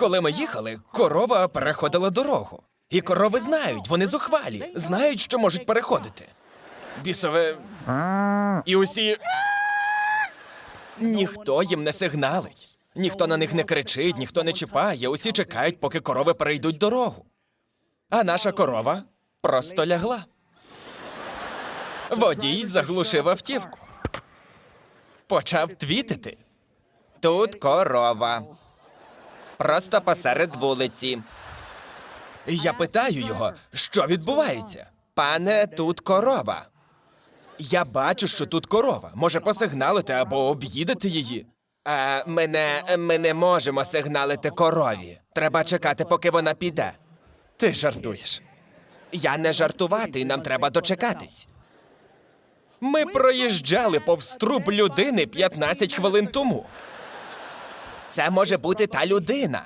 Коли ми їхали, корова переходила дорогу. І корови знають, вони зухвалі, знають, що можуть переходити. Бісове. І усі. Ніхто їм не сигналить. Ніхто на них не кричить, ніхто не чіпає, усі чекають, поки корови перейдуть дорогу. А наша корова просто лягла. Водій заглушив автівку. Почав твітити. Тут корова. Просто посеред вулиці. Я питаю його, що відбувається. Пане, тут корова. Я бачу, що тут корова. Може посигналити або об'їдете її. А ми не, ми не можемо сигналити корові. Треба чекати, поки вона піде. Ти жартуєш. Я не жартуватий, нам треба дочекатись. Ми проїжджали повз труп людини 15 хвилин тому. Це може бути та людина.